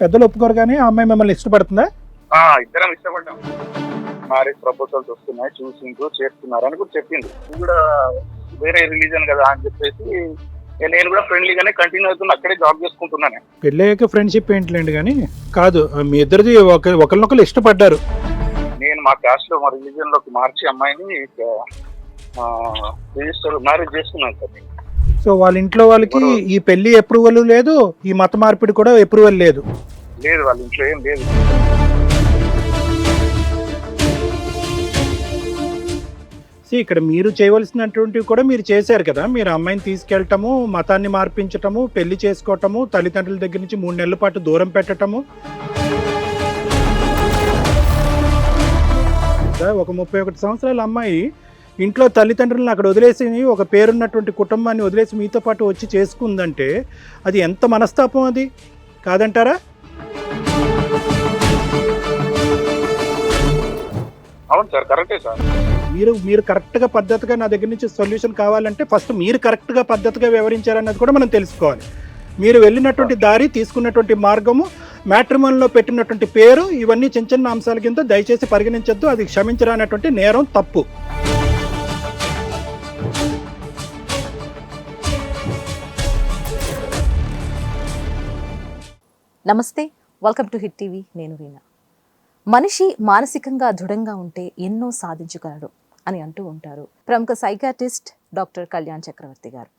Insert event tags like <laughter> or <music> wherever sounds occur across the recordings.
పెద్దలు ఒప్పుకోరు కానీ ఆ అమ్మాయి మిమ్మల్ని ఇష్టపడుతుందా? ఆ, ఇద్దరం ఇష్టపడ్డాం. మ్యారేజ్ ప్రపోజల్స్ వస్తున్నాయి చూసిండ్రు చేస్తున్నారు అని కూడా చెప్పింది ఇది కూడా వేరే రిలీజన్ కదా అని చెప్పేసి నేను కూడా ఫ్రెండ్లీగానే కంటిన్యూ అవుతున్నా అక్కడే జాబ్ చేసుకుంటున్నాను. పెళ్ళయ్యాక ఫ్రెండ్షిప్ ఏంటిలేండి కానీ కాదు మీ ఇద్దరిది ఒక ఒకరినొకరు ఇష్టపడ్డారు. నేను మా క్యాస్ట్లో మా రిలీజన్లోకి మార్చి అమ్మాయిని రిజిస్టర్ మ్యారేజ్ చేసుకున్నాను సార్ నేను. సో వాళ్ళ ఇంట్లో వాళ్ళకి ఈ పెళ్ళి అప్రూవల్ లేదు ఈ మత మార్పిడి కూడా అప్రూవల్ లేదు. లేదు వాళ్ళ ఇంట్లో ఏం లేదు. సో ఇక్కడ మీరు చేయవలసినటువంటివి కూడా మీరు చేశారు కదా. మీరు అమ్మాయిని తీసుకెళ్ళటము మతాన్ని మార్పించటము పెళ్ళి చేసుకోవటము తల్లిదండ్రుల దగ్గర నుంచి మూడు నెలల పాటు దూరం పెట్టటము. ఒక ముప్పై ఒకటి సంవత్సరాల అమ్మాయి ఇంట్లో తల్లిదండ్రులను అక్కడ వదిలేసి ఒక పేరున్నటువంటి కుటుంబాన్ని వదిలేసి మీతో పాటు వచ్చి చేసుకుందంటే అది ఎంత మనస్తాపం అది? కాదంటారా? అవును సార్ కరెక్టే సార్. మీరు మీరు కరెక్ట్గా పద్ధతిగా నా దగ్గర నుంచి సొల్యూషన్ కావాలంటే ఫస్ట్ మీరు కరెక్ట్గా పద్ధతిగా వివరించారన్నది కూడా మనం తెలుసుకోవాలి. మీరు వెళ్ళినటువంటి దారి తీసుకున్నటువంటి మార్గము మ్యాట్రిమోన్లో పెట్టినటువంటి పేరు ఇవన్నీ చిన్న చిన్న అంశాల కింద దయచేసి పరిగణించొద్దు అది క్షమించరానటువంటి నేరం తప్పు. నమస్తే వెల్కమ్ టు హిట్ టీవీ నేను వీణ. మనిషి మానసికంగా దృఢంగా ఉంటే ఎన్నో సాధించగలడు అని అంటూ ఉంటారు ప్రముఖ సైకాటిస్ట్ డాక్టర్ కళ్యాణ్ చక్రవర్తి గారు.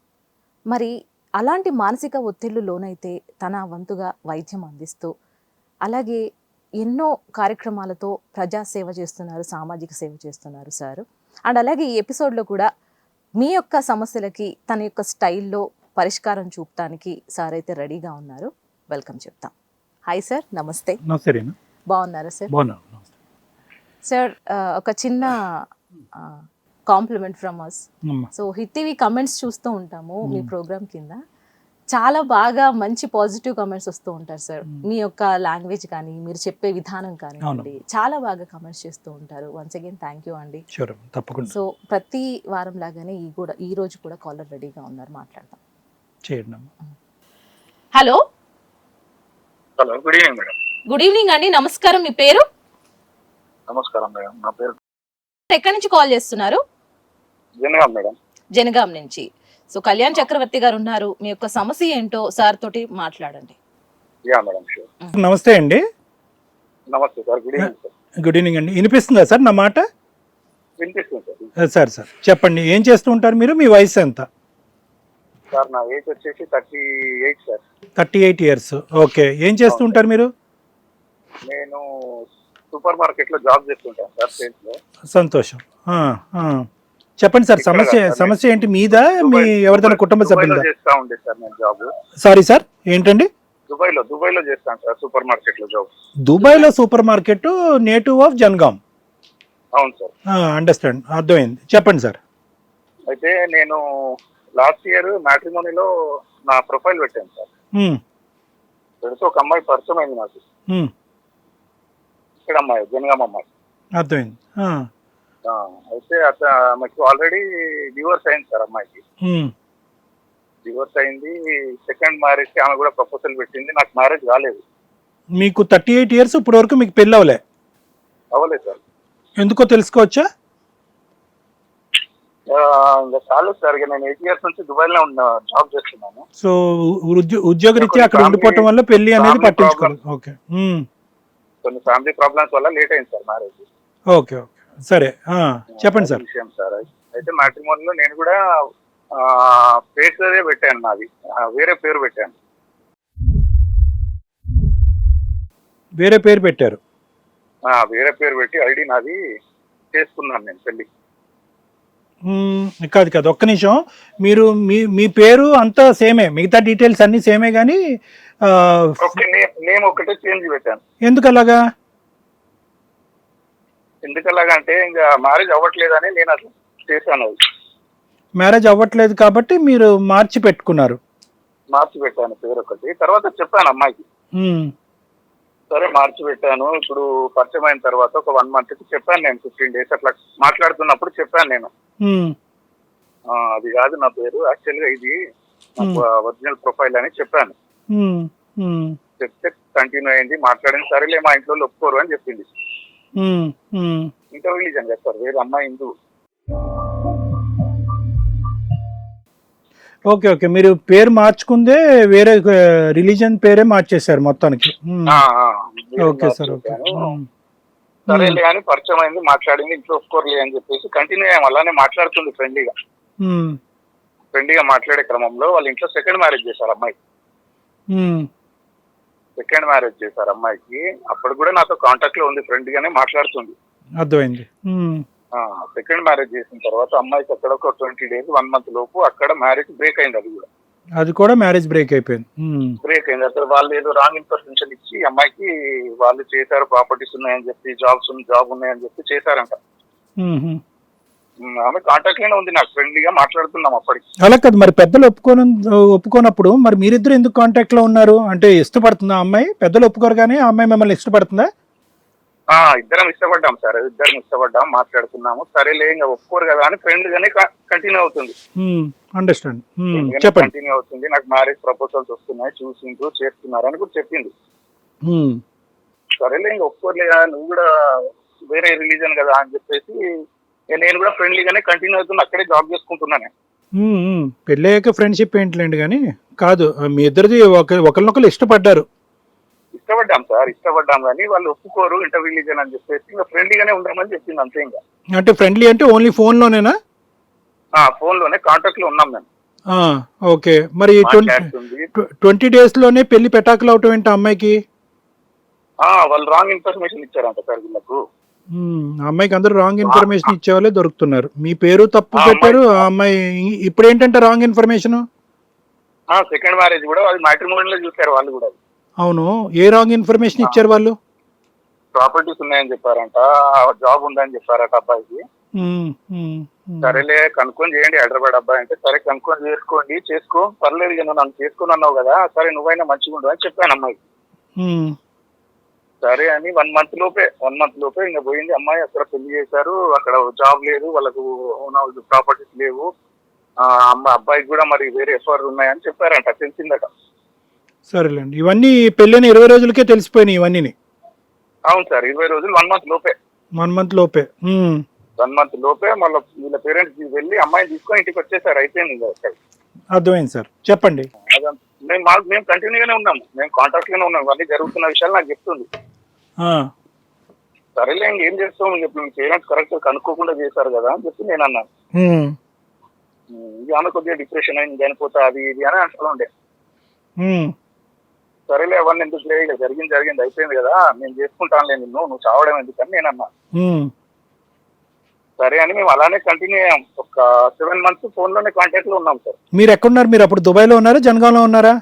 మరి అలాంటి మానసిక ఒత్తిళ్ళు లోనైతే తన వంతుగా వైద్యం అందిస్తూ అలాగే ఎన్నో కార్యక్రమాలతో ప్రజా సేవ చేస్తున్నారు సామాజిక సేవ చేస్తున్నారు సార్. అండ్ అలాగే ఈ ఎపిసోడ్లో కూడా మీ యొక్క సమస్యలకి తన యొక్క స్టైల్లో పరిష్కారం చూపటానికి సార్ అయితే రెడీగా ఉన్నారు. వెల్కమ్ చెప్తాం. హాయ్ సార్ నమస్తే. బాగున్నారా సార్? బాగున్నాను సార్ ఒక చిన్న compliment from us so Hit TV comments చూస్తూ ఉంటాము మీ. ప్రోగ్రామ్ కింద. చాలా బాగా మంచి పాజిటివ్ కమెంట్స్ వస్తూ ఉంటారు సార్. మీ యొక్క లాంగ్వేజ్ కానీ మీరు చెప్పే విధానం కానివ్వండి చాలా బాగా కమెంట్స్ చేస్తూ ఉంటారు. వన్స్ అగైన్ థ్యాంక్ యూ అండి. తప్పకుండా. సో ప్రతి వారం లాగానే ఈ కూడా ఈ రోజు కూడా కాలర్ రెడీగా ఉన్నారు మాట్లాడదాం. చేయండి hello hello good evening madam good evening అండి నమస్కారం. మీ పేరు? నమస్కారం మేడం నా పేరు ఎక్కడి నుంచి కాల్ చేస్తున్నారు? జనగాం మేడం జనగాం నుంచి. సో కళ్యాణ్ చక్రవర్తి గారు ఉన్నారు. మీ యొక్క సమస్య ఏంటో సార్ తోటి మాట్లాడండి. యా మేడం షూర్ నమస్తే అండి. నమస్తే sir good evening sir good evening అండి. వినిపిస్తుందా సార్ నా మాట? వినిపిస్తుంది సార్ సార్ సార్. చెప్పండి. ఏం చేస్తూ ఉంటారు మీరు? మీ వయసు ఎంత? సార్ నా ఏజ్ వచ్చేసి thirty eight sir. Thirty eight years. Okay. ఏం చేస్తూ ఉంటారు మీరు? నేను సూపర్ మార్కెట్లో జాబ్ చేస్తుంటాను సార్ సేల్స్లో సంతోషం. ఆ, ఆ. చెప్పండి సార్ సమస్య. సమస్య ఏంటి? మీదా? మీ ఎవరిదైనా కుటుంబ దుబాయ్లో సభ్యులదా? చేస్తా ఉండే సార్ నేను జాబ్. సారీ సార్ ఏంటండి? దుబాయ్లో దుబాయ్లో చేస్తాను సార్ సూపర్ మార్కెట్లో జాబ్. దుబాయ్లో super market native of Jangaon అవును సార్. అండర్స్టాండ్ అర్థమైంది. చెప్పండి సార్. అయితే నేను లాస్ట్ ఇయర్ మ్యాట్రిమోనీలో నా ప్రొఫైల్ పెట్టాను సార్. పెడితే ఒక అమ్మాయి పరిచయం అయింది నాకు. ఇక్కడ అమ్మాయి జనగాం అమ్మాయి. అర్థమైంది. అయితే అత ఆమెకు ఆల్రెడీ డివోర్స్ అయింది సార్ అమ్మాయికి. డివోర్స్ అయింది సెకండ్ మ్యారేజ్కి ఆమె కూడా ప్రపోజల్ పెట్టింది నాకు మ్యారేజ్ కాలేదు. మీకు థర్టీ ఎయిట్ ఇయర్స్ ఇప్పటి వరకు మీకు పెళ్ళి అవ్వలే? అవ్వలేదు సార్. ఎందుకో తెలుసుకోవచ్చా? ఇంకా చాలు సార్ నేను ఎయిట్ ఇయర్స్ నుంచి దుబాయ్లో ఉన్న జాబ్ చేస్తున్నాను. సో ఉద్యో ఉద్యోగరీత్యా అక్కడ ఉండిపోవటం వల్ల పెళ్ళి అనేది పట్టించుకోలేదు ఓకే. కొన్ని ఫ్యామిలీ ప్రాబ్లమ్స్ వల్ల లేట్ అయింది సార్ మ్యారేజ్ ఓకే ఓకే. సరే చెప్పండి సార్. విషయం సార్. అయితే మ్యాట్రిమోనీలో నేను కూడా పేరు అదే పెట్టాను నాది. వేరే పేరు పెట్టాను. వేరే పేరు పెట్టారు. ఆ, వేరే పేరు పెట్టి ఐడి నాది చేసుకున్నాను నేను పెళ్ళి మ్మ్, కాదు కాదు. ఒక్క నిమిషం. మీరు మీ మీ పేరు అంతా సేమే. మిగతా డీటెయిల్స్ అన్నీ సేమే కానీ నేమ్ ఒకటే చేంజ్ పెట్టాను. ఎందుకు అలాగా ఎందుకలాగంటే ఇంకా మ్యారేజ్ అవ్వట్లేదని నేను అట్లా చేశాను. మ్యారేజ్ అవ్వట్లేదు కాబట్టి మీరు మార్చి పెట్టుకున్నారు. మార్చి పెట్టాను పేరు ఒకటి. తర్వాత చెప్పాను అమ్మాయికి. మ్మ్, సరే మార్చి పెట్టాను. ఇప్పుడు పరిచయం అయిన తర్వాత ఒక వన్ మంత్కి చెప్పాను నేను ఫిఫ్టీన్ డేస్ అట్లా మాట్లాడుతున్నప్పుడు చెప్పాను నేను. అది కాదు నా పేరు. యాక్చువల్గా ఇది ఒరిజినల్ ప్రొఫైల్ అని చెప్పాను. చెప్తే కంటిన్యూ అయింది. మాట్లాడింది సరేలే మా ఇంట్లో ఒప్పుకోరు అని చెప్పింది. Inter religion sir? వేరే అమ్మాయి హిందూ. Okay okay. మీరు పేరు మార్చుకుందే వేరే రిలీజన్ పేరే మార్చేశారు మొత్తానికి. Okay sir. ఓకే. సరేలే అని పరిచయం అయింది మాట్లాడింది ఇంట్లో ఒప్పుకోరులే అని చెప్పేసి కంటిన్యూ అయ్యాం. అలానే మాట్లాడుతుంది ఫ్రెండ్లీగా. ఫ్రెండ్లీగా మాట్లాడే క్రమంలో వాళ్ళ ఇంట్లో సెకండ్ మ్యారేజ్ చేశారు అమ్మాయి. సెకండ్ మ్యారేజ్ చేశారు అమ్మాయికి. అప్పుడు కూడా నాతో కాంటాక్ట్లో ఉంది ఫ్రెండ్ గానే మాట్లాడుతుంది. అర్థమైంది. సెకండ్ మ్యారేజ్ చేసిన తర్వాత అమ్మాయికి అక్కడ ఒక ట్వంటీ డేస్ వన్ మంత్ లోపు అక్కడ మ్యారేజ్ బ్రేక్ అయింది అది కూడా. అది కూడా మ్యారేజ్ బ్రేక్ అయిపోయింది. బ్రేక్ అయింది. అసలు వాళ్ళు ఏదో రాంగ్ ఇన్ఫర్మేషన్ ఇచ్చి అమ్మాయికి వాళ్ళు చేశారు ప్రాపర్టీస్ ఉన్నాయని చెప్పి జాబ్స్ జాబ్ ఉన్నాయని చెప్పి చేశారంట. ఉమ్. ఉమ్, ఆమె కాంటాక్ట్లోనే ఉంది. నాకు ఫ్రెండ్లీగా మాట్లాడుతున్నాం అప్పటికి. అలా కాదు. మరి పెద్దలు ఒప్పుకోను ఒప్పుకోనప్పుడు మరి మీరిద్దరు ఎందుకు కాంటాక్ట్లో ఉన్నారు? అంటే ఇష్టపడుతుందా ఆ అమ్మాయి? పెద్దలు ఒప్పుకోరు కానీ ఆ అమ్మాయి మిమ్మల్ని ఇష్టపడుతుందా? ఇద్దరం ఇష్టపడ్డాం సార్ ఇద్దరం ఇష్టపడ్డాం మాట్లాడుకున్నాము. సరేలే ఇంకా ఒప్పుకోరు కదా అని ఫ్రెండ్ గానే కంటిన్యూ అవుతుంది. అండర్స్టాండ్ చెప్పండి. కంటిన్యూ అవుతుంది. నాకు మ్యారేజ్ ప్రపోజల్స్ వస్తున్నాయి చూసింటూ చేస్తున్నారు అని కూడా చెప్పింది. ఉమ్. సరేలే ఇంకా ఒప్పుకోర్లే కదా, నువ్వు కూడా వేరే రిలీజన్ కదా అని చెప్పేసి నేను కూడా ఫ్రెండ్లీగానే కంటిన్యూ అవుతున్నా అక్కడే జాబ్ చేసుకుంటున్నాను. పెళ్ళయ్యాక ఫ్రెండ్షిప్ ఏంటిలేండి కానీ కాదు మీ ఇద్దరిది ఒక ఒకరినొకరు ఇష్టపడ్డారు. ఇష్టపడ్డాం సార్ ఇష్టపడ్డాం కానీ వాళ్ళు ఒప్పుకోరు ఇంటర్ రిలీజన్ అని చెప్పేసి ఇంకా ఫ్రెండ్లీగానే ఉందామని చెప్పింది అంతే ఇంకా. అంటే ఫ్రెండ్లీ అంటే ఓన్లీ ఫోన్లోనేనా ఆ ఫోన్లోనే కాంటాక్ట్లో ఉన్నాం మేము. ఓకే. మరి ట్వంటీ ట్వంటీ డేస్లోనే పెళ్ళి పెటాకులు అవటం ఏంటి అమ్మాయికి? వాళ్ళు రాంగ్ ఇన్ఫర్మేషన్ ఇచ్చారంట సార్ వీళ్ళకు. అమ్మాయికి అందరూ రాంగ్ ఇన్ఫర్మేషన్ ఇచ్చేవాళ్ళే దొరుకుతున్నారు. మీ పేరు తప్పు పెట్టారు అమ్మాయి- ఆ అమ్మాయి ఇప్పుడు ఏంటంటే రాంగ్ ఇన్ఫర్మేషన్ ఆ సెకండ్ మ్యారేజ్ కూడా వాళ్ళు మ్యాట్రిమోనీ లో చూసారు వాళ్ళు కూడా. అవును. ఏ రాంగ్ ఇన్ఫర్మేషన్ ఇచ్చారు వాళ్ళు? ప్రాపర్టీస్ ఉన్నాయని చెప్పారంట. జాబ్ ఉందని చెప్పారట అబ్బాయికి. సరేలే కనుక్కొని చేయండి. హైదరాబాద్ అబ్బాయి అంటే సరే కనుక్కొని చేసుకోండి చేసుకో. పర్లేదు ఇక నువ్వు నన్ను చేసుకుని అన్నావు కదా సరే నువ్వైనా మంచిగా ఉండు అని చెప్పాను అమ్మాయి ఉమ్, సరే అని వన్ మంత్ లోపే వన్ మంత్ లోపే ఇంకా పోయింది. అమ్మాయి అక్కడ పెళ్ళి చేశారు. అక్కడ జాబ్ లేదు వాళ్ళకు ప్రాపర్టీస్ లేవు. ఆ, అమ్మ అబ్బాయికి కూడా మరి వేరే ఎఫ్ఐఆర్ ఉన్నాయని చెప్పారంట. తెలిసిందట. సరేలేండి. ఇవన్నీ పెళ్ళైన ఇరవై రోజులకే తెలిసిపోయినాయి ఇవన్నీ అవును సార్ ఇరవై రోజులు వన్ మంత్ లోపే. వన్ మంత్ లోపే. వన్ మంత్ లోపే మళ్ళీ వీళ్ళ పేరెంట్స్ వెళ్ళి అమ్మాయిని తీసుకొని ఇంటికి వచ్చేసారు అయిపోయింది. అర్థమైంది సార్. చెప్పండి. మేము మాకు మేము కంటిన్యూగానే ఉన్నాం మేము కాంటాక్ట్ గానే ఉన్నాం ఇవన్నీ జరుగుతున్న విషయాలు నాకు చెప్తుంది. సరేలే ఇంకేం చేస్తాం? ఇప్పుడు మీ పేరెంట్స్ కరెక్ట్ కనుక్కోకుండా చేశారు కదా అని చెప్పి నేను అన్నాను. ఉమ్, ఇది ఆమె కొద్దిగా డిప్రెషన్ అయింది చనిపోతా అది ఇది అని అంటూ ఉండే. ఉమ్, సరేలే అవన్నీ ఎందుకు లే ఇక జరిగింది జరిగింది అయిపోయింది కదా. నేను చేసుకుంటానులే నిన్ను నువ్వు చావడం ఎందుకని నేను అన్నా. సరే అని మేము అలానే కంటిన్యూ అయ్యాం. ఒక సెవెన్ మంత్స్ ఫోన్లోనే కాంటాక్ట్లో ఉన్నాం సార్ మీరు ఎక్కడున్నారు మీరు అప్పుడు దుబాయ్లో ఉన్నారా? జనగాంలో ఉన్నారా?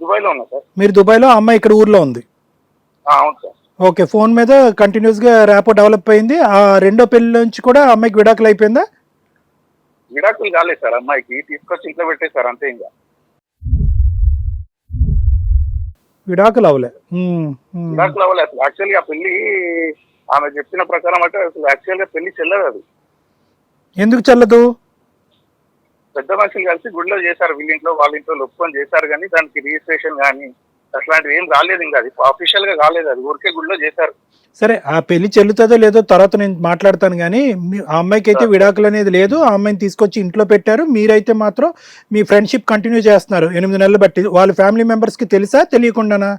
దుబాయ్లో ఉన్నాం సార్ మీరు దుబాయ్లో ఆ అమ్మాయి ఇక్కడ ఊర్లో ఉంది. ఆ, అవును సార్ ఓకే ఫోన్ మీద కంటిన్యూస్గా ర్యాపో డెవలప్ అయింది. ఆ రెండో పెళ్ళి నుంచి కూడా ఆ అమ్మాయికి విడాకులు అయిపోయిందా? విడాకులు కాలేదు సార్ అమ్మాయికి తీసుకొచ్చి ఇంట్లో పెట్టేశారు అంతే ఇంకా. విడాకులు అవలే. విడాకులు అవ్వలేదు అసలు. యాక్చువల్గా ఆ పెళ్ళి ఆమె చెప్పిన ప్రకారం అంటే అసలు యాక్చువల్గా పెళ్ళి చెల్లదు అది. ఎందుకు చెల్లదు? పెద్ద మనుషులు కలిసి గుడిలో చేశారు వీళ్ళ ఇంట్లో వాళ్ళ ఇంట్లో ఒప్పుకొని చేశారు కానీ దానికి రిజిస్ట్రేషన్ కానీ అట్లాంటివి ఏం రాలేదు ఇంకా అది అఫీషియల్గా కాలేదు అది ఊరికే గుడిలో చేశారు. సరే ఆ పెళ్ళి చెల్లుతుందో లేదో తర్వాత నేను మాట్లాడతాను కానీ ఆ అమ్మాయికి అయితే విడాకులు అనేది లేదు ఆ అమ్మాయిని తీసుకొచ్చి ఇంట్లో పెట్టారు. మీరైతే మాత్రం మీ ఫ్రెండ్షిప్ కంటిన్యూ చేస్తున్నారు. ఎనిమిది నెలలు బట్టి వాళ్ళ ఫ్యామిలీ మెంబర్స్కి తెలుసా తెలియకుండానా?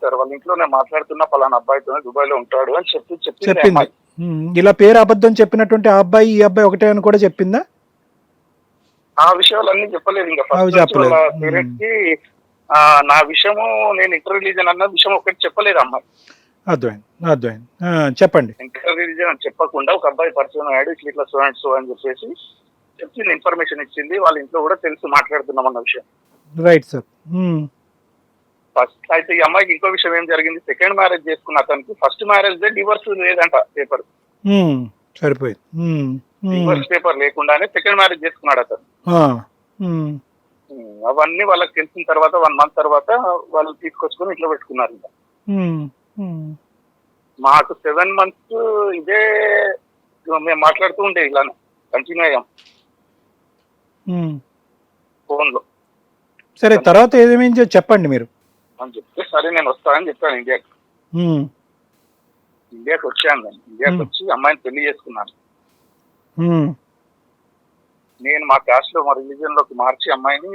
సార్ వాళ్ళ ఇంట్లో నేను మాట్లాడుతున్నా పలానా అబ్బాయితో దుబాయ్లో ఉంటాడు అని చెప్పి చెప్పింది ఇలా పేరు అబద్ధం చెప్పినటువంటి ఆ అబ్బాయి ఈ అబ్బాయి ఒకటే అని కూడా చెప్పిందా? ఆ విషయాలన్నీ చెప్పలేదు ఇంకా. పేరెంట్స్కి నా విషయము నేను ఇంటర్ రిలీజన్ అన్న విషయం ఒకటి చెప్పలేదు అమ్మాయి. అర్థమైంది అర్థమైంది. ఆ, చెప్పండి. ఇంటర్ రిలీజన్ అని చెప్పకుండా ఒక అబ్బాయి పరిచయం అయ్యాడు ఇట్లా ఇట్లా స్టూడెంట్స్ అని చెప్పేసి చెప్పింది ఇన్ఫర్మేషన్ ఇచ్చింది. వాళ్ళ ఇంట్లో కూడా తెలుసు మాట్లాడుతున్నాం అన్న విషయం. రైట్ సార్ ఫస్ట్ అయితే ఈ అమ్మాయికి ఇంకో విషయం ఏం జరిగింది? సెకండ్ మ్యారేజ్ చేసుకున్న అతనికి ఫస్ట్ మ్యారేజ్ డే డివోర్స్ లేదంట పేపర్ ఉమ్, సరిపోయింది. డివోర్స్ పేపర్ లేకుండానే సెకండ్ మ్యారేజ్ చేసుకున్నాడు అతను. అవన్నీ వాళ్ళకి తెలిసిన తర్వాత వన్ మంత్ తర్వాత వాళ్ళు తీసుకొచ్చుకొని ఇంట్లో పెట్టుకున్నారు. మాకు సెవెన్ మంత్స్ ఇదే మేము మాట్లాడుతూ ఉండే ఇలానే కంటిన్యూ అయ్యాం. ఫోన్లో. సరే తర్వాత ఏదేమైందో చెప్పండి మీరు. అని చెప్తే సరే నేను వస్తానని చెప్పాను ఇండియాకి. ఇండియాకి వచ్చాను నేను. ఇండియాకి. వచ్చి అమ్మాయిని పెళ్ళి చేసుకున్నాను. నేను మా క్యాస్ట్లో మా రిలీజియన్లోకి మార్చి అమ్మాయిని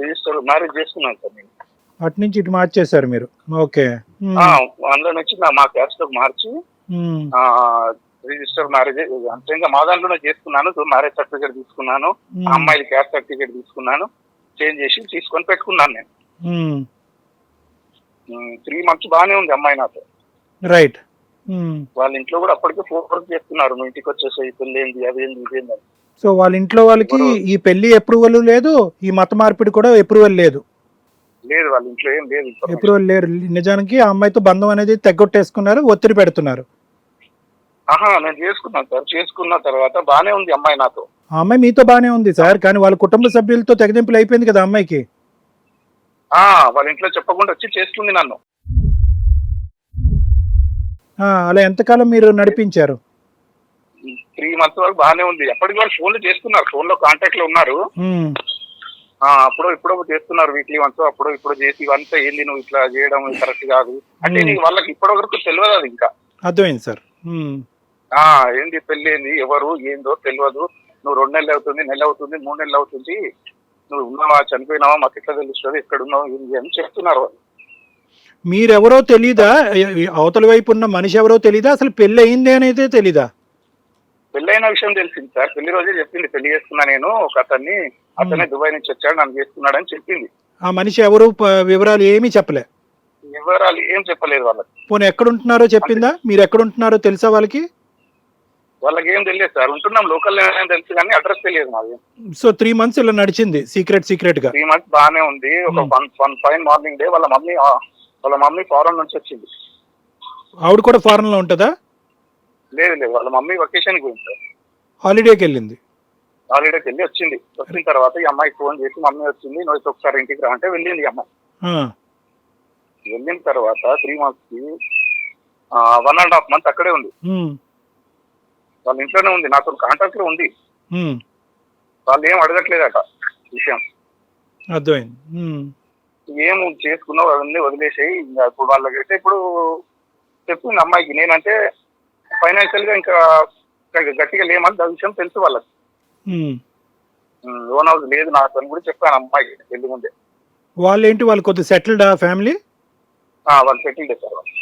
రిజిస్టర్ మ్యారేజ్ చేసుకున్నాను సార్ నేను. అటు నుంచి ఇటు మార్చేశారు మీరు. ఓకే. అందులో నుంచి మా క్యాస్ట్లోకి మార్చి రిజిస్టర్ మ్యారేజ్ అంటే ఇంకా మా దాంట్లోనే చేసుకున్నాను. మ్యారేజ్ సర్టిఫికేట్ తీసుకున్నాను. అమ్మాయికి క్యాస్ట్ సర్టిఫికేట్ తీసుకున్నాను. చేంజ్ చేసి తీసుకొని పెట్టుకున్నాను నేను. త్రీ మంత్స్ బాగానే ఉంది అమ్మాయి నాతో. రైట్. వాళ్ళ ఇంట్లో కూడా అప్పటికే ఫోర్స్ చేస్తున్నారు. మీ ఇంటికి వచ్చేసి పెళ్ళి ఏంది? అదేంది ఇదేంది అని. సో వాళ్ళ ఇంట్లో వాళ్ళకి? ఈ పెళ్ళి అప్రూవల్ లేదు. ఈ మత మార్పిడి కూడా అప్రూవల్ లేదు. లేదు వాళ్ళ ఇంట్లో ఏం లేదు. అప్రూవల్ లేరు. నిజానికి ఆ అమ్మాయితో బంధం అనేది తెగొట్టేసుకున్నారు ఒత్తిడి పెడుతున్నారు. ఆహా నేను చేసుకున్నాను సార్. చేసుకున్న తర్వాత బానే ఉంది అమ్మాయి నాతో. ఆ అమ్మాయి మీతో బానే ఉంది సార్ కానీ వాళ్ళ కుటుంబ సభ్యులతో తెగదింపులు అయిపోయింది కదా అమ్మాయికి. ఆ వాళ్ళ ఇంట్లో చెప్పకుండా వచ్చి చేస్తుంది నన్ను. అలా ఎంతకాలం మీరు నడిపించారు? త్రీ మంత్స్ వరకు బాగానే ఉంది. ఎప్పటికి వాళ్ళు ఫోన్లు చేస్తున్నారు. ఫోన్లో కాంటాక్ట్లో ఉన్నారు అప్పుడు ఇప్పుడు చేస్తున్నారు వీక్లీ వన్స్. అప్పుడు ఇప్పుడు చేసి ఇవంతా ఏంది నువ్వు ఇట్లా చేయడం కరెక్ట్ కాదు. అంటే. నీకు వాళ్ళకి ఇప్పటి వరకు తెలియదు అది ఇంకా. అర్థమైంది సార్. ఏంది పెళ్ళి ఏంది ఎవరు? ఏందో తెలియదు నువ్వు రెండు నెలలు అవుతుంది నెల అవుతుంది మూడు నెలలు అవుతుంది. నువ్వు ఉన్నావా? చనిపోయినావా? మాకు ఎట్లా తెలుస్తుంది? ఎక్కడ ఉన్నావు ఏంది అని చెప్తున్నారు వాళ్ళు? మీరెవరో తెలీదా? అవతల వైపు ఉన్న మనిషి ఎవరో తెలీదా? అసలు పెళ్ళి అయింది అనేది తెలీదా? పెళ్ళైన విషయం తెలిసింది సార్. పెళ్ళి రోజే చెప్పింది. పెళ్ళి చేసుకున్నా నేను. ఒక అతన్ని అతనే దుబాయ్ నుంచి వచ్చాడు. నన్ను చేసుకున్నాడు అని చెప్పింది. ఆ మనిషి ఎవరు? వివరాలు ఏమీ చెప్పలే. వివరాలు ఏం చెప్పలేదు వాళ్ళకి. పోనీ ఎక్కడుంటున్నారో చెప్పిందా? మీరు ఎక్కడుంటున్నారో తెలుసా వాళ్ళకి? వాళ్ళకి ఏం తెలియదు సార్. ఉంటున్నాం. లోకల్ తెలుసు కానీ అడ్రస్ తెలియదు మాది. సో త్రీ మంత్స్ ఇలా నడిచింది సీక్రెట్ సీక్రెట్గా త్రీ మంత్స్ బాగానే ఉంది. ఒక. One one fine morning day వాళ్ళ మమ్మీ వాళ్ళ మమ్మీ ఫారెన్ నుంచి వచ్చింది. ఆవిడ కూడా ఫారెన్లో ఉంటుందా? లేదు లేదు. వాళ్ళ మమ్మీ వెకేషన్ హాలిడేకి వెళ్ళింది. హాలిడేకి వెళ్ళి వచ్చింది. వచ్చిన తర్వాత ఈ అమ్మాయికి ఫోన్ చేసి మమ్మీ వచ్చింది నువ్వు ఒకసారి ఇంటికి రా అంటే వెళ్ళింది అమ్మాయి. వెళ్ళిన తర్వాత త్రీ మంత్స్కి వన్ అండ్ హాఫ్ మంత్ అక్కడే ఉంది. వాళ్ళ ఇంట్లోనే ఉంది. నాతో కాంటాక్ట్లో ఉంది. వాళ్ళు ఏం అడగట్లేదట విషయం. అర్థమైంది. ఏం చేసుకున్నావు అవన్నీ వదిలేసాయి. ఇంకా ఇప్పుడు వాళ్ళకైతే ఇప్పుడు చెప్పింది అమ్మాయికి నేనంటే ఫైనాన్షియల్గా ఇంకా గట్టిగా లేమని ఆ విషయం తెలుసు వాళ్ళకి. లోన్ హౌస్ లేదు నాకు అని కూడా చెప్పాను అమ్మాయికి పెళ్ళి ముందే వాళ్ళు ఏంటి వాళ్ళు కొద్దిగా సెటిల్డ్ ఆ ఫ్యామిలీ ఆ, వాళ్ళు సెటిల్ చేశారు వాళ్ళు.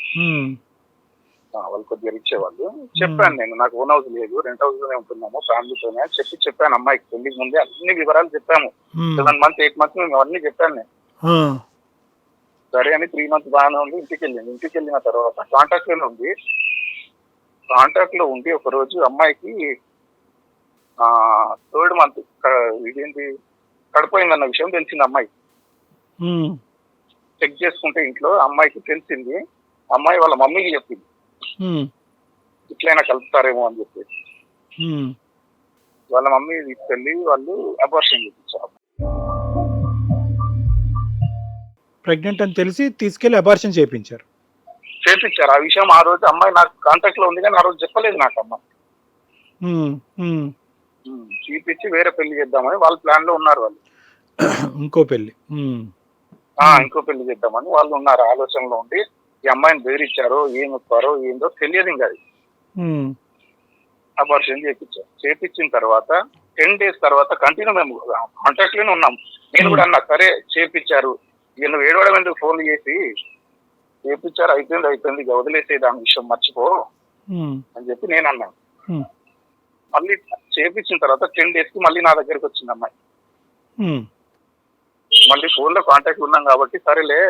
వాళ్ళు కొద్దిగా రిచ్ వాళ్ళు. చెప్పాను నేను నాకు ఓన్ హౌస్ లేదు రెంట్ హౌస్లోనే ఉంటున్నాము ఫ్యామిలీతోనే చెప్పి చెప్పాను అమ్మాయికి. పెళ్ళికి ముందే అన్ని వివరాలు చెప్పాము. సెవెన్ మంత్స్ ఎయిట్ మంత్స్ మేము అవన్నీ చెప్పాను నేను. సరే అని త్రీ మంత్స్ బాగానే ఉంది ఇంటికి వెళ్ళింది. ఇంటికి వెళ్ళిన తర్వాత కాంటాక్ట్లోనే ఉంది. కాంటాక్ట్లో ఉండి ఒక రోజు అమ్మాయికి థర్డ్ మంత్ ఇదేంటి కడిపోయిందన్న విషయం తెలిసింది అమ్మాయి. చెక్ చేసుకుంటే ఇంట్లో అమ్మాయికి తెలిసింది. అమ్మాయి వాళ్ళ మమ్మీకి చెప్పింది. ఇట్లయినా కలుపుతారేమో అని చెప్పేసి వాళ్ళ మమ్మీ తీసుకెళ్ళి వాళ్ళు అబార్షన్ చేయించారు ప్రెగ్నెంట్ అని తెలిసి తీసుకెళ్ళి అబార్షన్ చేయించారు చేపించారు. ఆ విషయం ఆ రోజు అమ్మాయి నాకు కాంటాక్ట్లో ఉంది కానీ ఆ రోజు చెప్పలేదు నాకు అమ్మాయి. చూపించి వేరే పెళ్ళి చేద్దామని వాళ్ళ ప్లాన్లో ఉన్నారు వాళ్ళు. ఇంకో పెళ్ళి. ఇంకో పెళ్ళి చేద్దామని వాళ్ళు ఉన్నారు. ఆలోచనలో ఉండి ఈ అమ్మాయిని బెదిరించారో ఏం చెప్పారో ఏందో తెలియదు ఇంకా అది. అబార్షన్ చేపించారు. చేపించిన తర్వాత టెన్ డేస్ తర్వాత కంటిన్యూ మేము కాంటాక్ట్లోనే ఉన్నాం. నేను కూడా అన్నా సరే చేపించారు. నువ్వు ఏడవడం ఎందుకు? ఫోన్ చేసి చేపించారు అయిపోయింది అయిపోయింది ఇక వదిలేసే దాని విషయం మర్చిపో అని చెప్పి నేను అన్నాను మళ్ళీ చేపించిన తర్వాత టెన్ డేస్కి మళ్ళీ నా దగ్గరికి వచ్చింది అమ్మాయి. మళ్ళీ ఫోన్లో కాంటాక్ట్ ఉన్నాం కాబట్టి సరేలే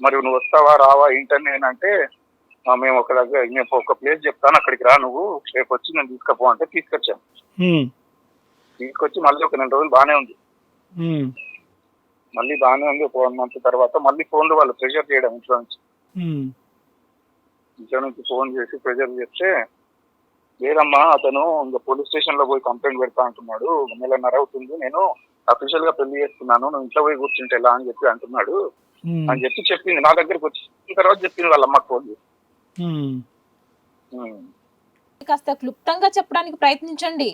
మరి నువ్వు వస్తావా రావా ఏంటని నేనంటే "ఆ, మేము ఒక దగ్గర మేము ఒక ప్లేస్ చెప్తాను అక్కడికి రా నువ్వు రేపు వచ్చి నేను తీసుకపో అంటే తీసుకొచ్చాను. తీసుకొచ్చి మళ్ళీ ఒక రెండు రోజులు బాగానే ఉంది. మళ్ళీ బాగానే ఉంది ఒక వన్ మంత్ తర్వాత. మళ్ళీ ఫోన్లో వాళ్ళు ప్రెషర్ చేయడం ఇంట్లో నుంచి ఇంట్లో నుంచి ఫోన్ చేసి ప్రెషర్ చేస్తే లేదమ్మా అతను ఇంకా పోలీస్ స్టేషన్లో పోయి కంప్లైంట్ పెడతా అంటున్నాడు. నెలన్నర అవుతుంది నేను అఫీషియల్గా పెళ్ళి చేస్తున్నాను నువ్వు ఇంట్లో పోయి కూర్చుంటే ఎలా అని చెప్పి అంటున్నాడు. అని చెప్పి చెప్పింది. నా దగ్గరికి వచ్చిన తర్వాత చెప్పింది వాళ్ళ అమ్మకి ఫోన్ చేసి. కాస్త క్లుప్తంగా చెప్పడానికి ప్రయత్నించండి.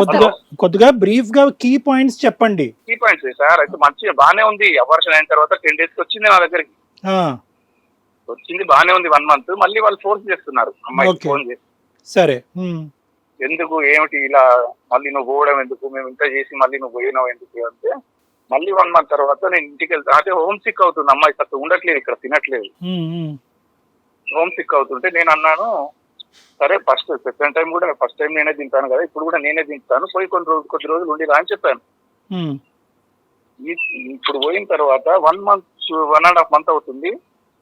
కొద్దిగా కొద్దిగా బ్రీఫ్గా కీ పాయింట్స్ చెప్పండి కీ పాయింట్స్ సార్? అయితే మంచిగా బానే ఉంది. అవర్షన్ అయిన తర్వాత టెన్ డేస్ వచ్చింది నా దగ్గరికి. వచ్చింది బానే ఉంది వన్ మంత్ మళ్ళీ వాళ్ళు ఫోర్స్ చేస్తున్నారు. అమ్మాయికి. ఫోన్ చేసి. సరే. ఎందుకు ఏమిటి ఇలా మళ్ళీ నువ్వు పోవడం ఎందుకు? మేము ఇంత చేసి మళ్ళీ నువ్వు పోయినావు ఎందుకు అంటే మళ్ళీ వన్ మంత్ తర్వాత నేను ఇంటికి వెళ్తా. అంటే హోమ్ సిక్ అవుతుంది. అమ్మాయి అసలు ఉండట్లేదు ఇక్కడ తినట్లేదు. హోమ్ సిక్ అవుతుంటే నేను అన్నాను సరే ఫస్ట్ సెకండ్ టైం కూడా ఫస్ట్ టైం నేనే తింటాను కదా ఇప్పుడు కూడా నేనే తింటాను పోయి కొన్ని రోజులు కొద్ది రోజులు ఉండిరా అని చెప్పాను. ఇప్పుడు పోయిన తర్వాత one month one and half month అవుతుంది.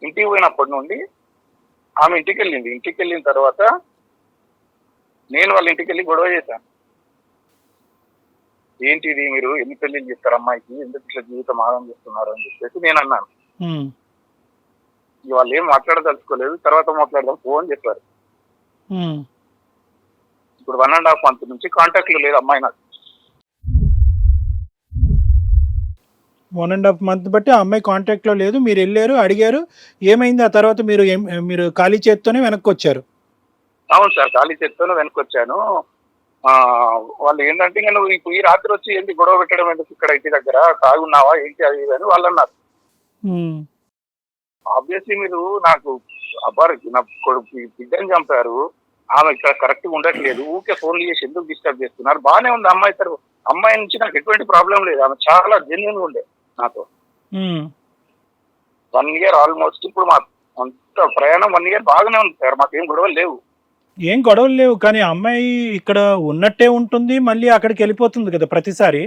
ఇంటికి పోయినప్పటి నుండి ఆమె ఇంటికి వెళ్ళింది ఇంటికి వెళ్ళిన తర్వాత నేను వాళ్ళ ఇంటికి వెళ్ళి గొడవ చేశాను. ఏంటిది మీరు ఎన్ని పెళ్ళిళ్ళు చేస్తారు అమ్మాయికి? ఎందుకు ఇట్లా జీవితం ఆగం చేస్తున్నారు అని చెప్పేసి నేను అన్నాను. వాళ్ళు ఏం మాట్లాడదలుచుకోలేదు. తర్వాత మాట్లాడదాం ఫోన్ చెప్పారు. ఇప్పుడు వన్ అండ్ హాఫ్ మంత్ నుంచి కాంటాక్ట్ లేదు అమ్మాయి నాకు. వన్ అండ్ హాఫ్ మంత్ బట్టి ఆ అమ్మాయి కాంటాక్ట్లో లేదు. మీరు వెళ్ళారు అడిగారు. ఏమైంది? ఆ తర్వాత మీరు మీరు ఖాళీ చేత్తోనే వెనక్కి వచ్చారు అవును సార్ ఖాళీ చేత్తోనే వెనక్కి వచ్చాను వాళ్ళు ఏంటంటే నువ్వు ఇప్పుడు ఈ రాత్రి వచ్చి ఏంటి గొడవ పెట్టడం ఎందుకు ఇక్కడ ఇంటి దగ్గర? తాగున్నావా? ఏంటి అది అని వాళ్ళు అన్నారు. ఆబ్వియస్లీ మీరు నాకు అబ్బారు నా కొడుకు బిడ్డని చంపారు. ఆమె ఇక్కడ కరెక్ట్గా ఉండట్లేదు. ఊకే ఫోన్లు చేసి ఎందుకు డిస్టర్బ్ చేస్తున్నారు? బానే ఉంది. అమ్మాయి తరపు అమ్మాయి నుంచి నాకు ఎటువంటి ప్రాబ్లం లేదు. ఆమె చాలా జెన్యున్ ఉండే నాతో. వన్ ఇయర్ ఆల్మోస్ట్ ఇప్పుడు మా అంత ప్రయాణం వన్ ఇయర్ బాగానే ఉంది సార్. మాకేం గొడవలు లేవు. ఏం గొడవలు లేవు కానీ అమ్మాయి ఇక్కడ ఉన్నట్టే ఉంటుంది మళ్ళీ అక్కడికి వెళ్ళిపోతుంది కదా ప్రతిసారి.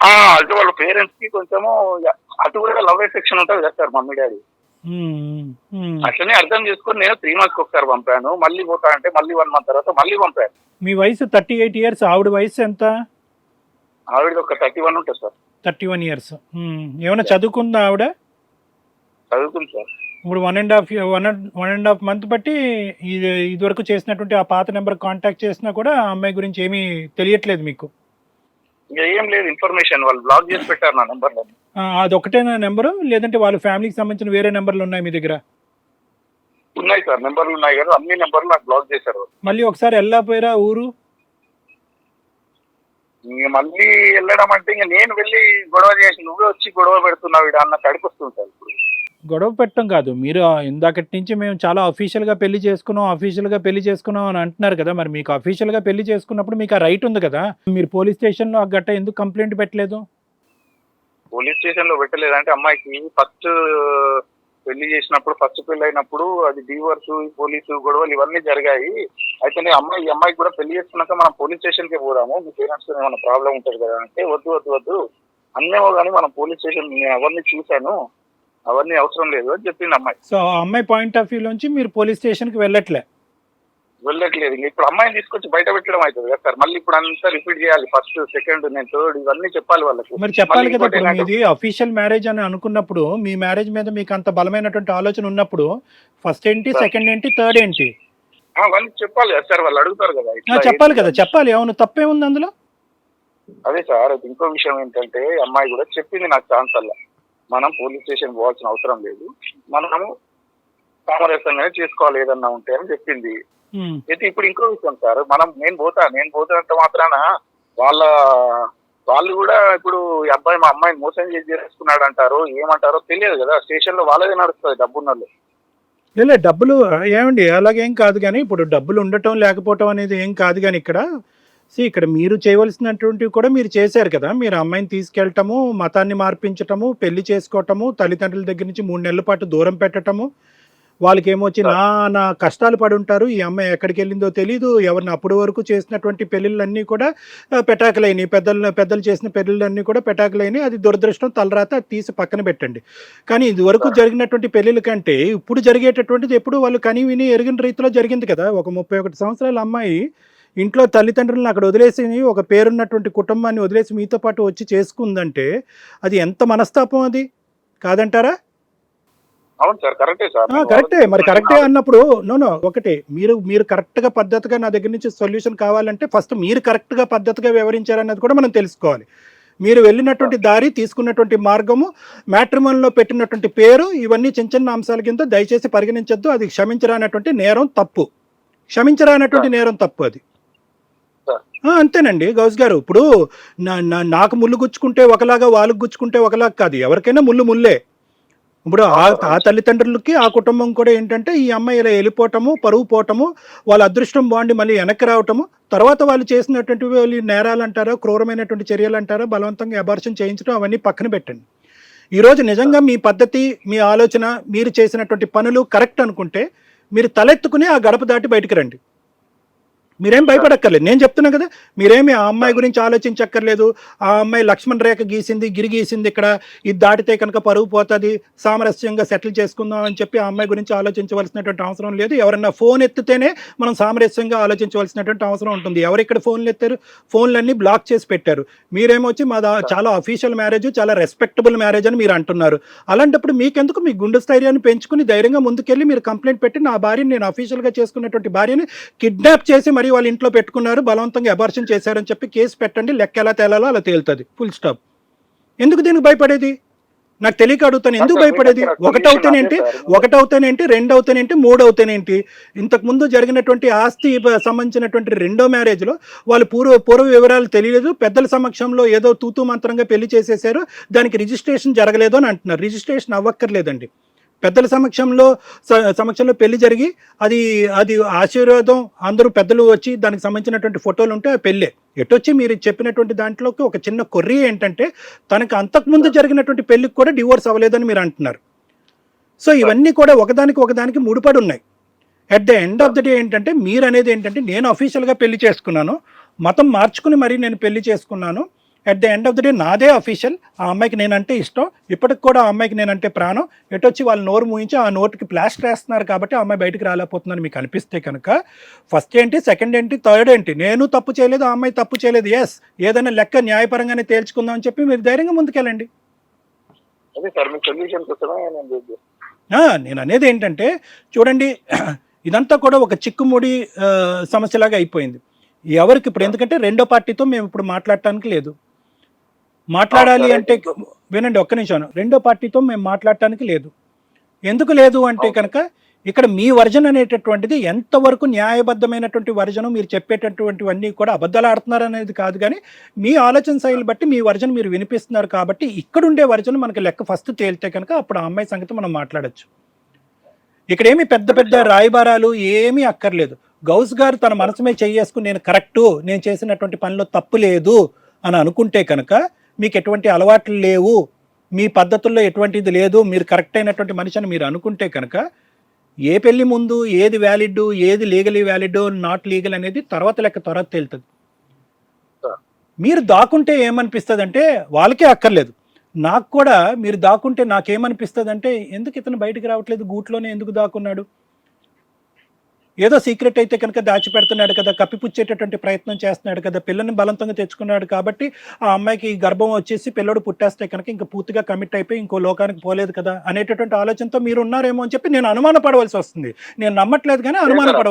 అటు వాళ్ళ పేరెంట్స్కి కొంచెము అటు కూడా లవ్ ఎఫెక్షన్ ఉంటుంది కదా సార్ మమ్మీ డాడీ. అట్లనే అర్థం చేసుకొని నేను త్రీ మంత్స్ ఒకసారి పంపాను. మళ్ళీ పోతా అంటే మళ్ళీ వన్ మంత్ తర్వాత మళ్ళీ పంపాను. మీ వయసు థర్టీ ఎయిట్ ఇయర్స్ ఆవిడ వయసు ఎంత? ఆవిడది ఒక థర్టీ వన్ ఉంటుంది సార్. థర్టీ వన్ ఇయర్స్ ఏమైనా చదువుకుందా ఆవిడ? చదువుకుంది సార్. ఇప్పుడు one and half one one and half month బట్టి ఇది ఇదివరకు చేసినటువంటి ఆ పాత నెంబర్ కాంటాక్ట్ చేసినా కూడా ఆ అమ్మాయి గురించి ఏమీ తెలియట్లేదు మీకు. ఏం లేదు ఇన్ఫర్మేషన్ వాళ్ళు బ్లాక్ చేసి పెట్టారు నా నెంబర్లో ఆ, అదొకటేనా నెంబరు? లేదంటే వాళ్ళ ఫ్యామిలీకి సంబంధించిన వేరే నెంబర్లు ఉన్నాయి మీ దగ్గర? ఉన్నాయి సార్ నెంబర్లు ఉన్నాయి కదా అన్ని నెంబర్లు నాకు బ్లాక్ చేశారు మళ్ళీ ఒకసారి వెళ్ళకపోయారా ఊరు? ఇంక మళ్ళీ వెళ్ళడం అంటే ఇంక నేను వెళ్ళి గొడవ చేసి నువ్వే వచ్చి గొడవ పెడుతున్నావు ఇడ అన్న కడికి వస్తుంది సార్ ఇప్పుడు. గొడవ పెట్టడం కాదు. మీరు ఇందాకటి నుంచి మేము చాలా అఫీషియల్గా పెళ్ళి చేసుకున్నాం అఫీషియల్గా పెళ్ళి చేసుకున్నాం అని అంటున్నారు కదా. మరి మీకు అఫీషియల్గా పెళ్ళి చేసుకున్నప్పుడు మీకు ఆ రైట్ ఉంది కదా. మీరు పోలీస్ స్టేషన్లో ఆ గట్ట ఎందుకు కంప్లైంట్ పెట్టలేదు? పోలీస్ స్టేషన్లో పెట్టలేదంటే అమ్మాయికి ఫస్ట్ పెళ్ళి చేసినప్పుడు ఫస్ట్ పెళ్ళి అయినప్పుడు అది డివోర్స్ పోలీసు గొడవలు ఇవన్నీ జరిగాయి. అయితే నేను అమ్మాయి ఈ అమ్మాయికి కూడా పెళ్ళి చేసుకున్నాక మనం పోలీస్ స్టేషన్కి పోదాము. మీ పేరెంట్స్ ఏమైనా ప్రాబ్లం ఉంటుంది కదా అంటే వద్దు వద్దు వద్దు. అన్నేమో కానీ మనం పోలీస్ స్టేషన్ నేను అవన్నీ చూశాను. అవన్నీ అవసరం లేదు అని చెప్పింది అమ్మాయి సో ఆ అమ్మాయి పాయింట్ ఆఫ్ వ్యూలోంచి మీరు పోలీస్ స్టేషన్కి వెళ్ళట్లే? వెళ్ళట్లేదు. ఇప్పుడు అమ్మాయిని తీసుకొచ్చి బయట పెట్టడం అవుతుంది కదా సార్? మళ్ళీ ఇప్పుడు అంతా రిపీట్ చేయాలి. ఫస్ట్ సెకండ్ నేను థర్డ్ ఇవన్నీ చెప్పాలి వాళ్ళకి. మరి చెప్పాలి కదా ఇప్పుడు మీది అఫీషియల్ మ్యారేజ్ అని అనుకున్నప్పుడు మీ మ్యారేజ్ మీద మీకు అంత బలమైనటువంటి ఆలోచన ఉన్నప్పుడు ఫస్ట్ ఏంటి. సెకండ్ ఏంటి థర్డ్ ఏంటి? అవన్నీ చెప్పాలి కదా సార్. వాళ్ళు అడుగుతారు కదా. చెప్పాలి కదా. చెప్పాలి. అవును తప్పే ఉంది అందులో? అదే సార్. ఇంకో విషయం ఏంటంటే అమ్మాయి కూడా చెప్పింది నాకు ఛాన్స్ అలా. మనం పోలీస్ స్టేషన్ పోవాల్సిన అవసరం లేదు. మనము సామరస్యంగానే చేసుకోవాలి ఏదన్నా ఉంటే అని చెప్పింది. అయితే ఇప్పుడు ఇంకో విషయం సార్ మనం నేను పోతా నేను పోతానంత మాత్రాన వాళ్ళ వాళ్ళు కూడా ఇప్పుడు ఈ అబ్బాయి మా అమ్మాయిని మోసం చేసి చేసుకున్నాడు అంటారు ఏమంటారో తెలియదు కదా. స్టేషన్లో వాళ్ళదే నడుస్తుంది డబ్బున్నోళ్ళు. లేదు డబ్బులు ఏమండి అలాగేం కాదు కానీ ఇప్పుడు డబ్బులు ఉండటం లేకపోవటం అనేది ఏం కాదు కానీ ఇక్కడ see ఇక్కడ మీరు చేయవలసినటువంటివి కూడా మీరు చేశారు కదా. మీరు అమ్మాయిని తీసుకెళ్ళటము మతాన్ని మార్పించటము పెళ్ళి చేసుకోవటము తల్లిదండ్రుల దగ్గర నుంచి మూడు నెలల పాటు దూరం పెట్టటము. వాళ్ళకి ఏమొచ్చి నా నా కష్టాలు పడి ఉంటారు. ఈ అమ్మాయి ఎక్కడికి వెళ్ళిందో తెలీదు. ఎవరిని అప్పటి వరకు చేసినటువంటి పెళ్ళిళ్ళన్నీ కూడా పెటాకులైనవి పెద్దలు పెద్దలు చేసిన పెళ్ళిళ్ళన్నీ కూడా పెటాకులైనవి అది దురదృష్టం. తలరాత తీసి పక్కన పెట్టండి. కానీ ఇది వరకు జరిగినటువంటి పెళ్ళిళ్ళ కంటే ఇప్పుడు జరిగేటటువంటిది ఎప్పుడు వాళ్ళు కని విని ఎరిగిన రీతిలో జరిగింది కదా. ఒక ముప్పై ఒకటి సంవత్సరాల అమ్మాయి ఇంట్లో తల్లిదండ్రులను అక్కడ వదిలేసి ఒక పేరున్నటువంటి కుటుంబాన్ని వదిలేసి మీతో పాటు వచ్చి చేసుకుందంటే అది ఎంత మనస్తాపం అది? కాదంటారా? కరెక్టే మరి కరెక్టే అన్నప్పుడు నో నో ఒకటి. మీరు మీరు కరెక్ట్గా పద్ధతిగా నా దగ్గర నుంచి సొల్యూషన్ కావాలంటే ఫస్ట్ మీరు కరెక్ట్గా పద్ధతిగా వివరించారన్నది కూడా మనం తెలుసుకోవాలి. మీరు వెళ్ళినటువంటి దారి తీసుకున్నటువంటి మార్గము మ్యాట్రిమోన్లో పెట్టినటువంటి పేరు ఇవన్నీ చిన్న చిన్న అంశాల కింద దయచేసి పరిగణించొద్దు. అది క్షమించరానటువంటి నేరం తప్పు. క్షమించరానటువంటి నేరం తప్పు అది. అంతేనండి గౌస్ గారు. ఇప్పుడు నా నా- నాకు ముళ్ళు గుచ్చుకుంటే ఒకలాగా వాళ్ళకు గుచ్చుకుంటే ఒకలాగా కాదు. ఎవరికైనా ముళ్ళు ముల్లే ఇప్పుడు ఆ ఆ తల్లిదండ్రులకి ఆ కుటుంబం కూడా ఏంటంటే ఈ అమ్మాయి ఇలా వెళ్ళిపోవటము పరువు పోవటము వాళ్ళ అదృష్టం బాగుండి మళ్ళీ వెనక్కి రావటము తర్వాత వాళ్ళు చేసినటువంటి వాళ్ళు నేరాలు అంటారో క్రూరమైనటువంటి చర్యలు అంటారో బలవంతంగా అబార్షన్ చేయించడం అవన్నీ పక్కన పెట్టండి. ఈరోజు నిజంగా మీ పద్ధతి మీ ఆలోచన మీరు చేసినటువంటి పనులు కరెక్ట్ అనుకుంటే మీరు తలెత్తుకుని ఆ గడప దాటి బయటికి రండి. మీరేం భయపడక్కర్లేదు. నేను చెప్తున్నా కదా మీరేమి ఆ అమ్మాయి గురించి ఆలోచించక్కర్లేదు. ఆ అమ్మాయి లక్ష్మణ్ రేఖ గీసింది గిరి గీసింది ఇక్కడ. ఇది దాటితే కనుక పరుగు పోతుంది. సామరస్యంగా సెటిల్ చేసుకుందాం అని చెప్పి ఆ అమ్మాయి గురించి ఆలోచించవలసినటువంటి అవసరం లేదు. ఎవరన్నా ఫోన్ ఎత్తితేనే మనం సామరస్యంగా ఆలోచించవలసినటువంటి అవసరం ఉంటుంది. ఎవరు ఇక్కడ ఫోన్లు ఎత్తారు? ఫోన్లన్నీ బ్లాక్ చేసి పెట్టారు. మీరేమో వచ్చి మా చాలా అఫీషియల్ మ్యారేజ్ చాలా రెస్పెక్టబుల్ మ్యారేజ్ అని మీరు అంటున్నారు. అలాంటప్పుడు మీకెందుకు మీ గుండె స్థైర్యాన్ని పెంచుకుని ధైర్యంగా ముందుకెళ్ళి మీరు కంప్లైంట్ పెట్టి నా భార్యని నేను అఫీషియల్గా చేసుకున్నటువంటి భార్యని కిడ్నాప్ చేసి మరి వాళ్ళ ఇంట్లో పెట్టుకున్నారు బలవంతంగా అబార్షన్ చేశారని చెప్పి కేసు పెట్టండి లెక్క ఎలా తేలాలో అలా తేలుతుంది. ఫుల్ స్టాప్ ఎందుకు దీనికి భయపడేది? నాకు తెలియక అడుగుతాను ఎందుకు భయపడేది? ఒకటి అవుతానేంటి ఒకటి అవుతానేంటి రెండు అవుతానేంటి మూడు అవుతానేంటి ఇంతకు ముందు జరిగినటువంటి ఆస్తి సంబంధించినటువంటి రెండో మ్యారేజ్లో వాళ్ళు పూర్వ పూర్వ వివరాలు తెలియలేదు. పెద్దల సమక్షంలో ఏదో తూతూ మంత్రంగా పెళ్ళి చేసేసారు. దానికి రిజిస్ట్రేషన్ జరగలేదు అని అంటున్నారు. రిజిస్ట్రేషన్ అవ్వక్కర్లేదండి. పెద్దల సమక్షంలో స- సమక్షంలో పెళ్ళి జరిగి అది అది ఆశీర్వాదం అందరూ పెద్దలు వచ్చి దానికి సంబంధించినటువంటి ఫోటోలు ఉంటే ఆ పెళ్ళే. ఎటొచ్చి మీరు చెప్పినటువంటి దాంట్లోకి ఒక చిన్న కొర్రీ ఏంటంటే తనకు అంతకుముందు జరిగినటువంటి పెళ్ళికి కూడా డివోర్స్ అవ్వలేదని మీరు అంటున్నారు. సో ఇవన్నీ కూడా ఒకదానికి ఒకదానికి ముడిపడి ఉన్నాయి. At the end of the day ఏంటంటే మీరు అనేది ఏంటంటే నేను అఫీషియల్గా పెళ్ళి చేసుకున్నాను. మతం మార్చుకుని మరీ నేను పెళ్ళి చేసుకున్నాను. At the end of the day నాదే అఫీషియల్ ఆ అమ్మాయికి నేనంటే ఇష్టం. ఇప్పటికి కూడా ఆ అమ్మాయికి నేనంటే ప్రాణం. ఎటొచ్చి వాళ్ళు నోరు మూయించి ఆ నోటికి ప్లాస్టర్ వేస్తున్నారు కాబట్టి ఆ అమ్మాయి బయటికి రాలేకపోతుందని మీకు అనిపిస్తే కనుక ఫస్ట్ ఏంటి సెకండ్ ఏంటి థర్డ్ ఏంటి? నేను తప్పు చేయలేదు ఆ అమ్మాయి తప్పు చేయలేదు. ఎస్ ఏదైనా లెక్క న్యాయపరంగానే తేల్చుకుందాం అని చెప్పి మీరు ధైర్యంగా ముందుకెళ్ళండి. నేను అనేది ఏంటంటే చూడండి ఇదంతా కూడా ఒక చిక్కుముడి సమస్యలాగా అయిపోయింది. ఎవరికి ఇప్పుడు ఎందుకంటే రెండో పార్టీతో మేము ఇప్పుడు మాట్లాడటానికి లేదు. మాట్లాడాలి అంటే వినండి ఒక్క నిమిషం. రెండో పార్టీతో మేము మాట్లాడటానికి లేదు. ఎందుకు లేదు అంటే కనుక ఇక్కడ మీ వర్జన్ అనేటటువంటిది ఎంతవరకు న్యాయబద్ధమైనటువంటి వర్జను మీరు చెప్పేటటువంటివన్నీ కూడా అబద్ధాలు ఆడుతున్నారు అనేది కాదు కానీ మీ ఆలోచన శైలి బట్టి మీ వర్జన్ మీరు వినిపిస్తున్నారు కాబట్టి ఇక్కడ ఉండే వర్జన్ మనకి లెక్క ఫస్ట్ తేలితే కనుక అప్పుడు ఆ అమ్మాయి సంగతి మనం మాట్లాడొచ్చు. ఇక్కడ ఏమి పెద్ద పెద్ద రాయబారాలు ఏమీ అక్కర్లేదు. గౌస్ గారు తన మనసు మీద చేసుకుని నేను కరెక్టు నేను చేసినటువంటి పనిలో తప్పు లేదు అని అనుకుంటే కనుక మీకు ఎటువంటి అలవాట్లు లేవు మీ పద్ధతుల్లో ఎటువంటిది లేదు మీరు కరెక్ట్ అయినటువంటి మనిషి అని మీరు అనుకుంటే కనుక ఏ పెళ్ళి ముందు ఏది వ్యాలిడ్ ఏది లీగలీ వ్యాలిడ్ నాట్ లీగల్ అనేది తర్వాత లెక్క తర్వాత తేలుతుంది. మీరు దాక్కుంటే ఏమనిపిస్తుంది అంటే వాళ్ళకే అక్కర్లేదు. నాకు కూడా మీరు దాక్కుంటే నాకేమనిపిస్తుంది అంటే ఎందుకు ఇతను బయటికి రావట్లేదు గూట్లోనే ఎందుకు దాక్కున్నాడు? ఏదో సీక్రెట్ అయితే కనుక దాచిపెడుతున్నాడు కదా కప్పిపుచ్చేటటువంటి ప్రయత్నం చేస్తున్నాడు కదా పిల్లని బలవంతంగా తెచ్చుకున్నాడు కాబట్టి ఆ అమ్మాయికి గర్భం వచ్చేసి పిల్లడు పుట్టేస్తే కనుక ఇంకా పూర్తిగా కమిట్ అయిపోయి ఇంకో లోకానికి పోలేదు కదా అనేటటువంటి ఆలోచనతో మీరు ఉన్నారేమో అని చెప్పి నేను అనుమానపడవలసి వస్తుంది. నేను నమ్మట్లేదు కానీ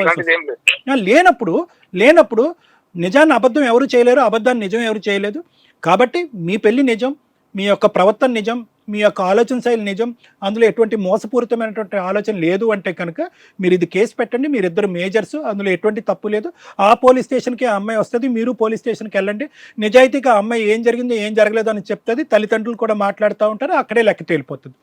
వస్తుంది ఏం లేదు. ఆ, లేనప్పుడు లేనప్పుడు నిజాన్ని అబద్ధం ఎవరు చేయలేరు అబద్ధాన్ని నిజం ఎవరు చేయలేదు. కాబట్టి మీ పెళ్ళి నిజం మీ యొక్క ప్రవర్తన నిజం మీ యొక్క ఆలోచన శైలి నిజం అందులో ఎటువంటి మోసపూరితమైనటువంటి ఆలోచన లేదు అంటే కనుక మీరు ఇది కేసు పెట్టండి మీరిద్దరు మేజర్స్ అందులో ఎటువంటి తప్పు లేదు. ఆ పోలీస్ స్టేషన్కి ఆ అమ్మాయి వస్తుంది మీరు పోలీస్ స్టేషన్కి వెళ్ళండి. నిజాయితీగా ఆ అమ్మాయి ఏం జరిగిందో ఏం జరగలేదు అని చెప్తుంది తల్లిదండ్రులు కూడా మాట్లాడుతూ ఉంటారు అక్కడే లెక్క తేలిపోతుంది.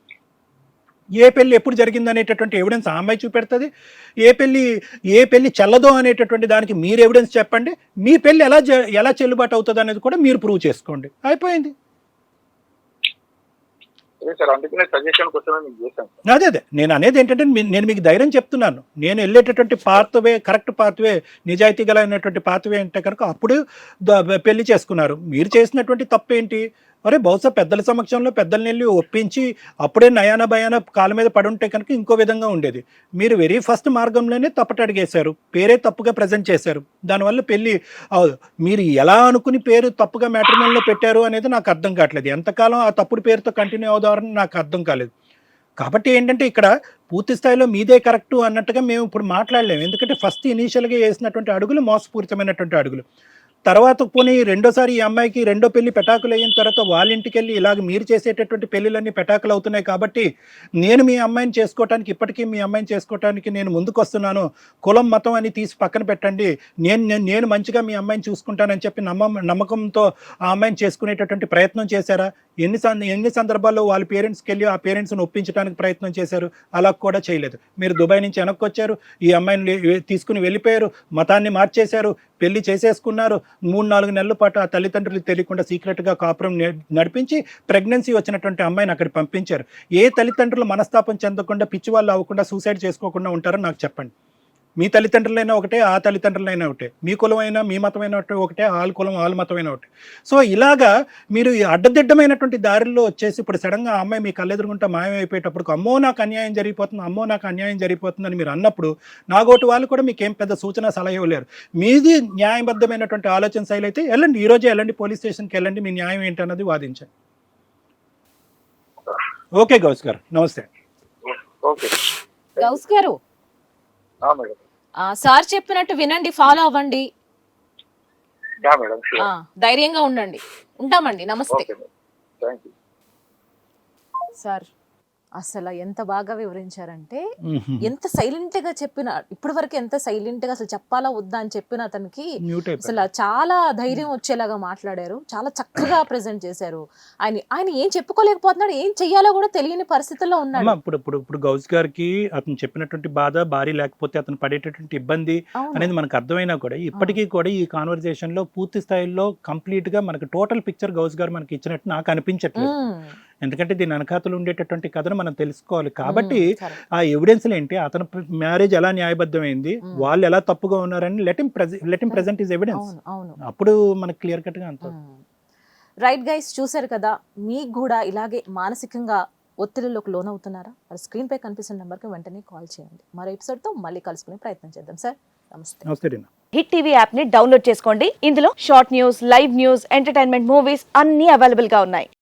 ఏ పెళ్ళి ఎప్పుడు జరిగింది అనేటటువంటి ఎవిడెన్స్ ఆ అమ్మాయి చూపెడుతుంది. ఏ పెళ్ళి ఏ పెళ్ళి చెల్లదో అనేటటువంటి దానికి మీరు ఎవిడెన్స్ చెప్పండి. మీ పెళ్ళి ఎలా జ- ఎలా చెల్లుబాటు అవుతుంది అనేది కూడా మీరు ప్రూవ్ చేసుకోండి. అయిపోయింది. అదే అదే. నేను అనేది ఏంటంటే నేను మీకు ధైర్యం చెప్తున్నాను. నేను వెళ్ళేటటువంటి పాత్వే కరెక్ట్ పాత్వే నిజాయితీ గల అయినటువంటి పాత్వే అంటే కనుక అప్పుడు పెళ్ళి చేసుకున్నారు. మీరు చేసినటువంటి తప్పు ఏంటి మరి బహుశా పెద్దల సమక్షంలో పెద్దల్ని వెళ్ళి ఒప్పించి అప్పుడే నయాన భయాన కాళ్ళ మీద పడి ఉంటే కనుక ఇంకో విధంగా ఉండేది. మీరు వెరీ ఫస్ట్ మార్గంలోనే తప్పటడిగేశారు పేరే తప్పుగా ప్రజెంట్ చేశారు. దానివల్ల పెళ్ళి మీరు ఎలా అనుకుని పేరు తప్పుగా మ్యాట్రిమోన్లో పెట్టారు అనేది నాకు అర్థం కావట్లేదు. ఎంతకాలం ఆ తప్పుడు పేరుతో కంటిన్యూ అవుదారని నాకు అర్థం కాలేదు. కాబట్టి ఏంటంటే ఇక్కడ పూర్తి స్థాయిలో మీదే కరెక్టు అన్నట్టుగా మేము ఇప్పుడు మాట్లాడలేము. ఎందుకంటే ఫస్ట్ ఇనీషియల్గా వేసినటువంటి అడుగులు మోసపూరితమైనటువంటి అడుగులు. తర్వాత పోనీ రెండోసారి ఈ అమ్మాయికి రెండో పెళ్ళి పెటాకులు అయిన తర్వాత వాళ్ళ ఇంటికి వెళ్ళి ఇలాగ మీరు చేసేటటువంటి పెళ్ళిలన్నీ పెటాకులు అవుతున్నాయి కాబట్టి నేను మీ అమ్మాయిని చేసుకోవటానికి ఇప్పటికీ మీ అమ్మాయిని చేసుకోవటానికి నేను ముందుకు వస్తున్నాను కులం మతం అని తీసి పక్కన పెట్టండి. నేను నేను- మంచిగా మీ అమ్మాయిని చూసుకుంటానని చెప్పి నమ్మ నమ్మకంతో ఆ అమ్మాయిని చేసుకునేటటువంటి ప్రయత్నం చేశారా? ఎన్ని ఎన్ని సందర్భాల్లో వాళ్ళ పేరెంట్స్కి వెళ్ళి ఆ పేరెంట్స్ని ఒప్పించడానికి ప్రయత్నం చేశారు? అలా కూడా చేయలేదు. మీరు దుబాయ్ నుంచి వెనక్కి వచ్చారు ఈ అమ్మాయిని తీసుకుని వెళ్ళిపోయారు. మతాన్ని మార్చేశారు. పెళ్ళి చేసేసుకున్నారు. మూడు నాలుగు నెలల పాటు ఆ తల్లిదండ్రులకు తెలియకుండా సీక్రెట్గా కాపురం నడిపించి ప్రెగ్నెన్సీ వచ్చినటువంటి అమ్మాయిని అక్కడ పంపించారు. ఏ తల్లిదండ్రులు మనస్తాపం చెందకుండా పిచ్చి వాళ్ళు అవ్వకుండా సూసైడ్ చేసుకోకుండా ఉంటారో నాకు చెప్పండి. మీ తల్లిదండ్రులైనా ఒకటే ఆ తల్లిదండ్రులైనా ఒకటే. మీ కులమైనా మీ మతమైన ఒకటే వాళ్ళ కులం వాళ్ళ మతమైన ఒకటే. సో ఇలాగా మీరు ఈ అడ్డదిడ్డమైనటువంటి దారిలో వచ్చేసి ఇప్పుడు సడన్గా అమ్మాయి మీ కళ్ళెదురుగుంటా మాయమైపోయేటప్పుడు అమ్మో నాకు అన్యాయం జరిగిపోతుంది అమ్మో నాకు అన్యాయం జరిగిపోతుందని మీరు అన్నప్పుడు నాగోటి వాళ్ళు కూడా మీకు ఏం పెద్ద సూచన సలహా ఇవ్వలేరు. మీది న్యాయబద్ధమైనటువంటి ఆలోచన శైలి అయితే వెళ్ళండి ఈ రోజే వెళ్ళండి పోలీస్ స్టేషన్కి వెళ్ళండి మీ న్యాయం ఏంటన్నది వాదించండి. ఓకే గౌస్ గారు నమస్తే. ఓకే. గౌస్ గారు సార్ చెప్పినట్టు వినండి ఫాలో అవ్వండి. ధైర్యంగా ఉండండి. ఉంటామండి నమస్తే. సార్. అసలు ఎంత బాగా వివరించారంటే. ఎంత సైలెంట్గా చెప్పిన ఇప్పటి వరకు ఎంత సైలెంట్గా అసలు చెప్పాలా వద్దా అని చెప్పిన అతనికి అసలు చాలా ధైర్యం వచ్చేలాగా మాట్లాడారు చాలా చక్కగా <clears throat> ప్రెజెంట్ చేశారు ఆయన ఆయన ఏం చెప్పుకోలేకపోతున్నాడు ఏం చెయ్యాలో కూడా తెలియని పరిస్థితుల్లో ఉన్నాడు ఇప్పుడు ఇప్పుడు ఇప్పుడు గౌస్ గారికి అతను చెప్పినటువంటి బాధ భార్య లేకపోతే అతను పడేటటువంటి ఇబ్బంది. అనేది మనకు అర్థమైనా కూడా ఇప్పటికీ కూడా ఈ కాన్వర్జేషన్లో పూర్తి స్థాయిలో కంప్లీట్గా మనకు టోటల్ పిక్చర్ గౌస్ గారు మనకి ఇచ్చినట్టు నాకు అనిపించట్లేదు. ఎందుకంటే దీని వెనకాతలు ఉండేటటువంటి కథను మనం తెలుసుకోవాలి. కాబట్టి. ఆ ఎవిడెన్స్లు ఏంటి? అతని మ్యారేజ్ ఎలా న్యాయబద్ధమైంది. వాళ్ళు ఎలా తప్పుగా ఉన్నారని let him let him present his evidence అవును అవును. అప్పుడు మనకు క్లియర్ కట్గా అంత రైట్ గైస్ చూశారు కదా? మీకు కూడా ఇలాగే మానసికంగా ఒత్తిడిలోకి లోనవుతున్నారా? మరి స్క్రీన్ పై కనిపిస్తున్న నెంబర్కి వెంటనే కాల్ చేయండి. మరో ఎపిసోడ్తో మళ్ళీ కలుసుకునే ప్రయత్నం చేద్దాం. సార్ నమస్తే. నమస్తే రీనా. హిట్ టీవీ యాప్ని డౌన్లోడ్ చేసుకోండి. ఇందులో short news live news entertainment movies అన్ని అవైలబుల్గా ఉన్నాయి.